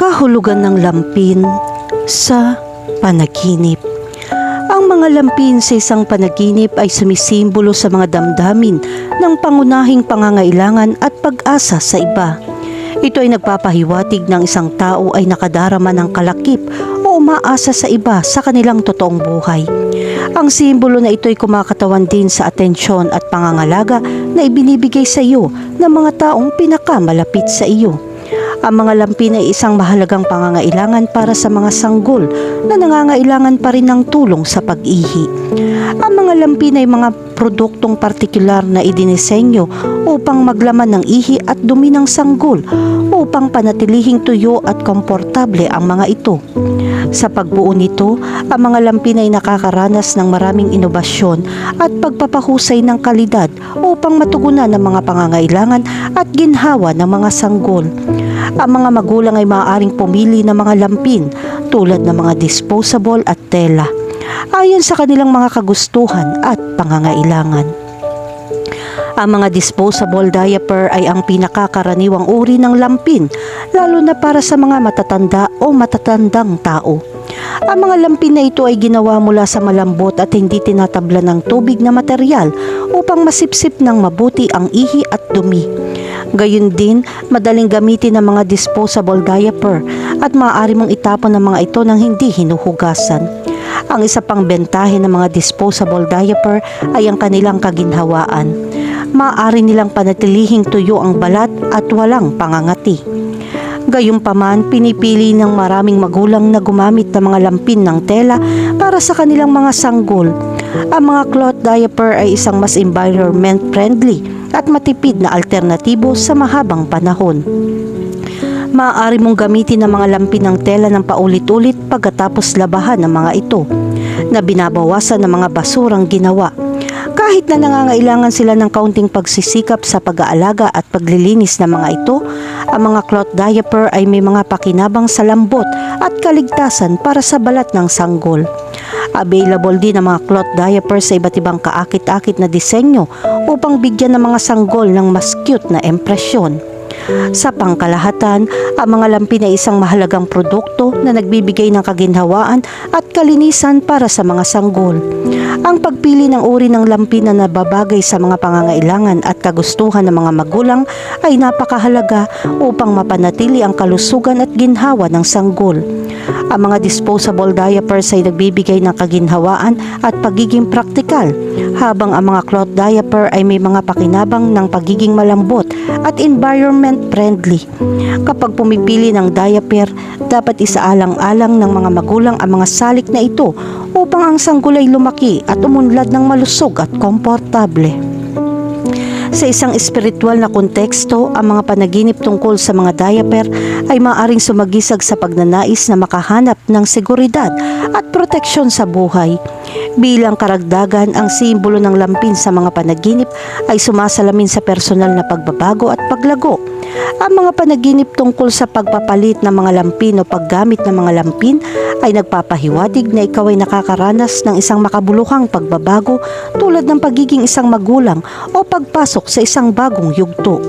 Kahulugan ng lampin sa panaginip. Ang mga lampin sa isang panaginip ay sumisimbolo sa mga damdamin ng pangunahing pangangailangan at pag-asa sa iba. Ito ay nagpapahiwatig ng isang tao ay nakadarama ng kalakip o umaasa sa iba sa kanilang totoong buhay. Ang simbolo na ito ay kumakatawan din sa atensyon at pangangalaga na ibinibigay sa iyo ng mga taong pinakamalapit sa iyo. Ang mga lampin ay isang mahalagang pangangailangan para sa mga sanggol na nangangailangan pa rin ng tulong sa pag-ihi. Ang mga lampin ay mga produktong partikular na idinisenyo upang maglaman ng ihi at dumi ng sanggol upang panatilihing tuyo at komportable ang mga ito. Sa pagbuo nito, ang mga lampin ay nakakaranas ng maraming inobasyon at pagpapahusay ng kalidad upang matugunan ang mga pangangailangan at ginhawa ng mga sanggol. Ang mga magulang ay maaaring pumili ng mga lampin tulad ng mga disposable at tela ayon sa kanilang mga kagustuhan at pangangailangan. Ang mga disposable diaper ay ang pinakakaraniwang uri ng lampin, lalo na para sa mga matatanda o matatandang tao. Ang mga lampin na ito ay ginawa mula sa malambot at hindi tinatabla ng tubig na material upang masipsip ng mabuti ang ihi at dumi. Gayun din, madaling gamitin ng mga disposable diaper at maaari mong itapon ang mga ito nang hindi hinuhugasan. Ang isa pang bentahe ng mga disposable diaper ay ang kanilang kaginhawaan. Maaari nilang panatilihing tuyo ang balat at walang pangangati. Gayunpaman, pinipili ng maraming magulang na gumamit ng mga lampin ng tela para sa kanilang mga sanggol. Ang mga cloth diaper ay isang mas environment friendly at matipid na alternatibo sa mahabang panahon. Maaari mong gamitin ang mga lampin ng tela ng paulit-ulit pagkatapos labahan ng mga ito na binabawasan ng mga basurang ginawa. Kahit na nangangailangan sila ng kaunting pagsisikap sa pag-aalaga at paglilinis ng mga ito, ang mga cloth diaper ay may mga pakinabang sa lambot at kaligtasan para sa balat ng sanggol. Available din ang mga cloth diaper sa iba't ibang kaakit-akit na disenyo upang bigyan ng mga sanggol ng mas cute na impresyon. Sa pangkalahatan, ang mga lampin ay isang mahalagang produkto na nagbibigay ng kaginhawaan at kalinisan para sa mga sanggol. Ang pagpili ng uri ng lampin na nababagay sa mga pangangailangan at kagustuhan ng mga magulang ay napakahalaga upang mapanatili ang kalusugan at ginhawa ng sanggol. Ang mga disposable diapers ay nagbibigay ng kaginhawaan at pagiging praktikal, habang ang mga cloth diaper ay may mga pakinabang ng pagiging malambot at environment friendly. Kapag pumipili ng diaper, dapat isaalang-alang ng mga magulang ang mga salik na ito upang ang sanggol ay lumaki at umunlad ng malusog at komportable. Sa isang espiritual na konteksto, ang mga panaginip tungkol sa mga diaper ay maaaring sumagisag sa pagnanais na makahanap ng seguridad at proteksyon sa buhay. Bilang karagdagan, ang simbolo ng lampin sa mga panaginip ay sumasalamin sa personal na pagbabago at paglago. Ang mga panaginip tungkol sa pagpapalit ng mga lampin o paggamit ng mga lampin ay nagpapahiwatig na ikaw ay nakakaranas ng isang makabuluhang pagbabago tulad ng pagiging isang magulang o pagpasok sa isang bagong yugto.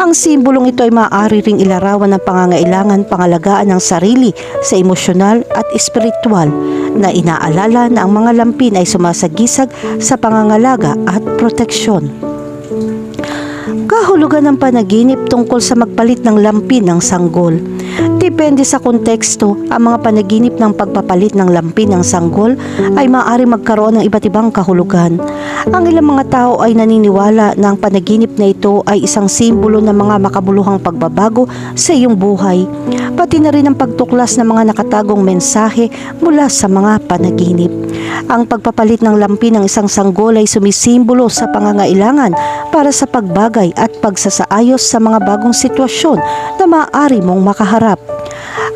Ang simbolong ito ay maaari ring ilarawan ng pangangailangan pangalagaan ng sarili sa emosyonal at espiritual na inaalala na ang mga lampin ay sumasagisag sa pangangalaga at proteksyon. Kahulugan ng panaginip tungkol sa magpalit ng lampin ng sanggol. Depende sa konteksto, ang mga panaginip ng pagpapalit ng lampin ng sanggol ay maaari magkaroon ng iba't ibang kahulugan. Ang ilang mga tao ay naniniwala na ang panaginip na ito ay isang simbolo ng mga makabuluhang pagbabago sa iyong buhay, pati na rin ang pagtuklas ng mga nakatagong mensahe mula sa mga panaginip. Ang pagpapalit ng lampin ng isang sanggol ay sumisimbolo sa pangangailangan para sa pagbagay at pagsasaayos sa mga bagong sitwasyon na maaari mong makaharap.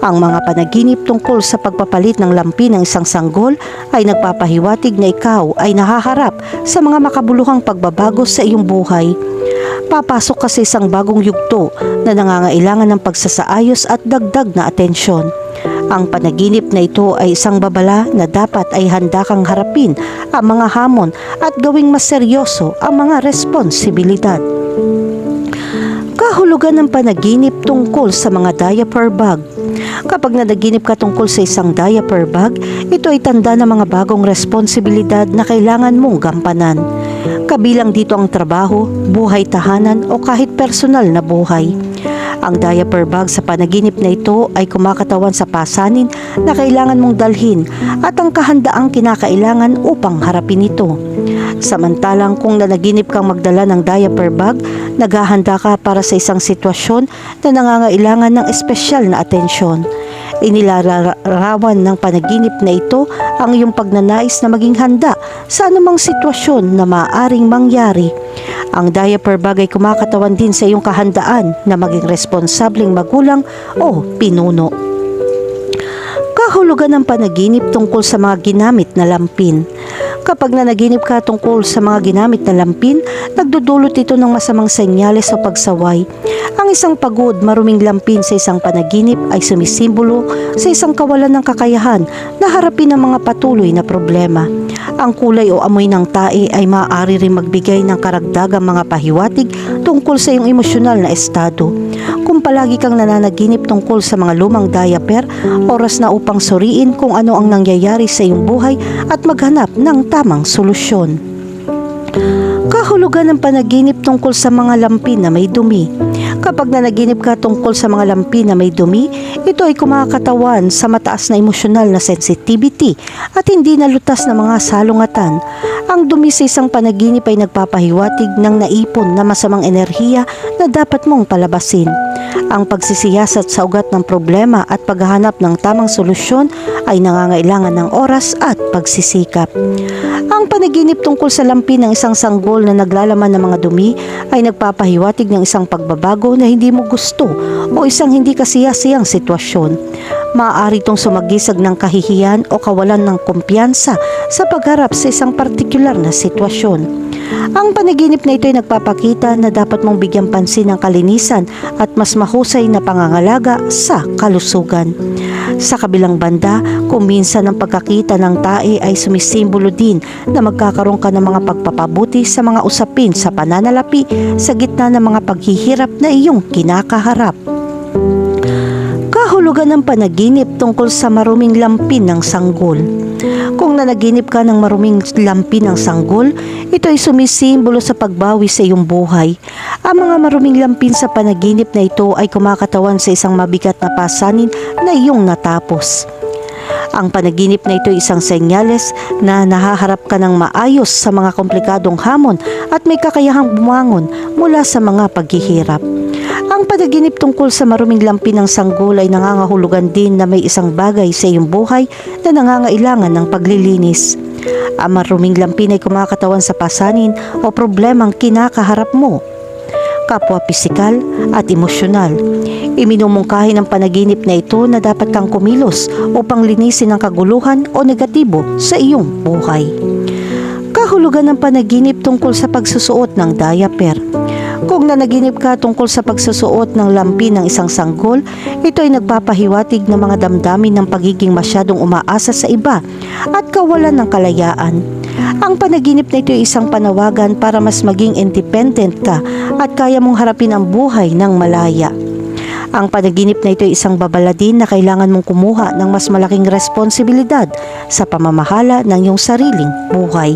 Ang mga panaginip tungkol sa pagpapalit ng lampin ng isang sanggol ay nagpapahiwatig na ikaw ay nahaharap sa mga makabuluhang pagbabago sa iyong buhay. Papasok ka sa isang bagong yugto na nangangailangan ng pagsasaayos at dagdag na atensyon. Ang panaginip na ito ay isang babala na dapat ay handa kang harapin ang mga hamon at gawing mas seryoso ang mga responsibilidad. Kahulugan ng panaginip tungkol sa mga diaper bag. Kapag nanaginip ka tungkol sa isang diaper bag, ito ay tanda ng mga bagong responsibilidad na kailangan mong gampanan. Kabilang dito ang trabaho, buhay tahanan o kahit personal na buhay. Ang diaper bag sa panaginip na ito ay kumakatawan sa pasanin na kailangan mong dalhin at ang kahandaang kinakailangan upang harapin ito. Samantalang kung nanaginip kang magdala ng diaper bag, naghahanda ka para sa isang sitwasyon na nangangailangan ng espesyal na atensyon. Inilalarawan ng panaginip na ito ang iyong pagnanais na maging handa sa anumang sitwasyon na maaaring mangyari. Ang diaper bag ay kumakatawan din sa iyong kahandaan na maging responsableng magulang o pinuno. Kahulugan ng panaginip tungkol sa mga ginamit na lampin. Kapag nanaginip ka tungkol sa mga ginamit na lampin, nagdudulot ito ng masamang senyales o pagsaway. Ang isang pagod, maruming lampin sa isang panaginip ay sumisimbolo sa isang kawalan ng kakayahan na harapin ang mga patuloy na problema. Ang kulay o amoy ng tae ay maaari rin magbigay ng karagdagang mga pahiwatig tungkol sa iyong emosyonal na estado. Palagi kang nananaginip tungkol sa mga lumang diaper, oras na upang suriin kung ano ang nangyayari sa iyong buhay at maghanap ng tamang solusyon. Kahulugan ng panaginip tungkol sa mga lampin na may dumi. Kapag nanaginip ka tungkol sa mga lampin na may dumi, ito ay kumakatawan sa mataas na emosyonal na sensitivity at hindi nalutas na mga salungatan. Ang dumi sa isang panaginip ay nagpapahiwatig ng naipon na masamang enerhiya na dapat mong palabasin. Ang pagsisiyasat sa ugat ng problema at paghahanap ng tamang solusyon ay nangangailangan ng oras at pagsisikap. Ang panaginip tungkol sa lampi ng isang sanggol na naglalaman ng mga dumi ay nagpapahiwatig ng isang pagbabago na hindi mo gusto o isang hindi kasiyasiyang sitwasyon. Maaari itong sumagisag ng kahihiyan o kawalan ng kumpiyansa sa pagharap sa isang partikular na sitwasyon. Ang panaginip na ito ay nagpapakita na dapat mong bigyan pansin ang kalinisan at mas mahusay na pangangalaga sa kalusugan. Sa kabilang banda, kung minsan ang pagkakita ng tae ay sumisimbolo din na magkakaroon ka ng mga pagpapabuti sa mga usapin sa pananalapi sa gitna ng mga paghihirap na iyong kinakaharap. Kahulugan ng panaginip tungkol sa maruming lampin ng sanggol. Kung nanaginip ka ng maruming lampin ng sanggol, ito ay sumisimbolo sa pagbawi sa iyong buhay. Ang mga maruming lampin sa panaginip na ito ay kumakatawan sa isang mabigat na pasanin na iyong natapos. Ang panaginip na ito ay isang senyales na nahaharap ka ng maayos sa mga komplikadong hamon at may kakayahang bumangon mula sa mga paghihirap. Ang panaginip tungkol sa maruming lampin ng sanggol ay nangangahulugan din na may isang bagay sa iyong buhay na nangangailangan ng paglilinis. Ang maruming lampin ay kumakatawan sa pasanin o problemang kinakaharap mo kapwa pisikal at emosyonal. Iminumungkahi ng panaginip na ito na dapat kang kumilos upang linisin ang kaguluhan o negatibo sa iyong buhay. Kahulugan ng panaginip tungkol sa pagsusuot ng diaper. Kung nanaginip ka tungkol sa pagsusuot ng lampi ng isang sanggol, ito ay nagpapahiwatig ng mga damdamin ng pagiging masyadong umaasa sa iba at kawalan ng kalayaan. Ang panaginip na ito ay isang panawagan para mas maging independent ka at kaya mong harapin ang buhay ng malaya. Ang panaginip na ito ay isang babala din na kailangan mong kumuha ng mas malaking responsibilidad sa pamamahala ng iyong sariling buhay.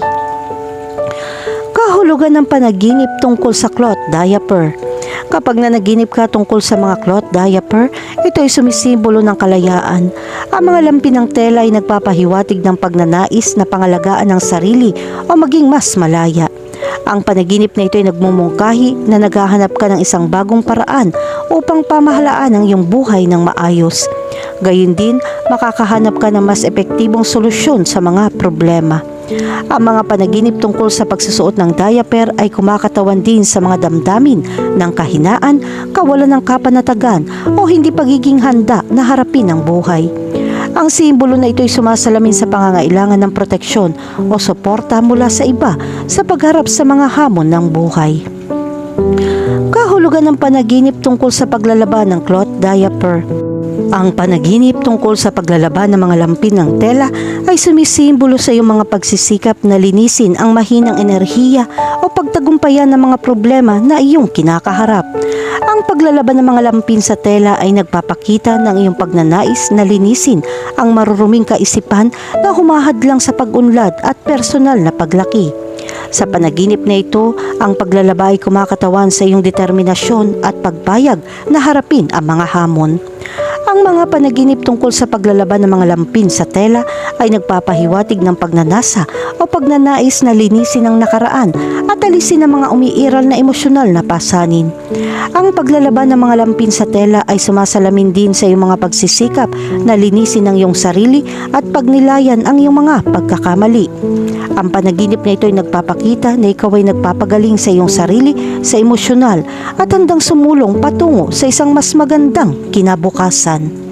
Kahulugan ng panaginip tungkol sa cloth diaper. Kapag nanaginip ka tungkol sa mga cloth diaper, ito ay sumisimbolo ng kalayaan. Ang mga lampi ng tela ay nagpapahiwatig ng pagnanais na pangalagaan ng sarili o maging mas malaya. Ang panaginip na ito ay nagmumungkahi na naghahanap ka ng isang bagong paraan upang pamahalaan ang iyong buhay ng maayos. Gayun din, makakahanap ka ng mas epektibong solusyon sa mga problema. Ang mga panaginip tungkol sa pagsusuot ng diaper ay kumakatawan din sa mga damdamin ng kahinaan, kawalan ng kapanatagan o hindi pagiging handa na harapin ang buhay. Ang simbolo na ito ay sumasalamin sa pangangailangan ng proteksyon o suporta mula sa iba sa pagharap sa mga hamon ng buhay. Kahulugan ng panaginip tungkol sa paglalaban ng cloth diaper. Ang panaginip tungkol sa paglalaban ng mga lampin ng tela ay sumisimbolo sa iyong mga pagsisikap na linisin ang mahinang enerhiya o pagtagumpayan ng mga problema na iyong kinakaharap. Ang paglalaban ng mga lampin sa tela ay nagpapakita ng iyong pagnanais na linisin ang maruruming kaisipan na humahadlang sa pag-unlad at personal na paglaki. Sa panaginip na ito, ang paglalaba ay kumakatawan sa iyong determinasyon at pagpayag na harapin ang mga hamon. Ang mga panaginip tungkol sa paglalaban ng mga lampin sa tela ay nagpapahiwatig ng pagnanasa o pagnanais na linisin ang nakaraan at alisin ang mga umiiral na emosyonal na pasanin. Ang paglalaban ng mga lampin sa tela ay sumasalamin din sa iyong mga pagsisikap na linisin ang iyong sarili at pagnilayan ang iyong mga pagkakamali. Ang panaginip na ito ay nagpapakita na ikaw ay nagpapagaling sa iyong sarili sa emosyonal at handang sumulong patungo sa isang mas magandang kinabukasan.